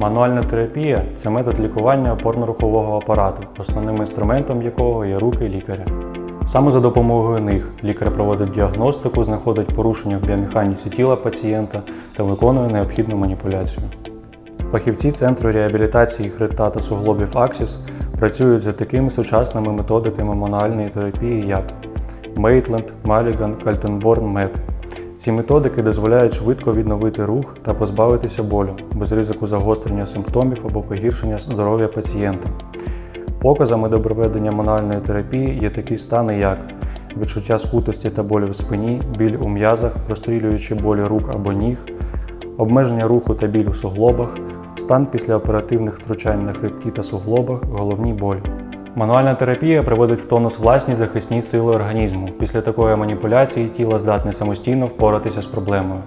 Мануальна терапія це метод лікування опорно-рухового апарату, основним інструментом якого є руки лікаря. Саме за допомогою них лікар проводить діагностику, знаходить порушення в біомеханіці тіла пацієнта та виконує необхідну маніпуляцію. Фахівці Центру реабілітації хребта та суглобів Аксіс працюють за такими сучасними методиками мануальної терапії, як Мейтленд, Маліган, Кальтенборн, МЕД. Ці методики дозволяють швидко відновити рух та позбавитися болю без ризику загострення симптомів або погіршення здоров'я пацієнта. Показами до проведення мануальної терапії є такі стани, як відчуття скутості та болю в спині, біль у м'язах, прострілюючи болі рук або ніг, обмеження руху та біль у суглобах, стан після оперативних втручань на хребті та суглобах, головні болі. Мануальна терапія приводить в тонус власні захисні сили організму. Після такої маніпуляції тіло здатне самостійно впоратися з проблемою.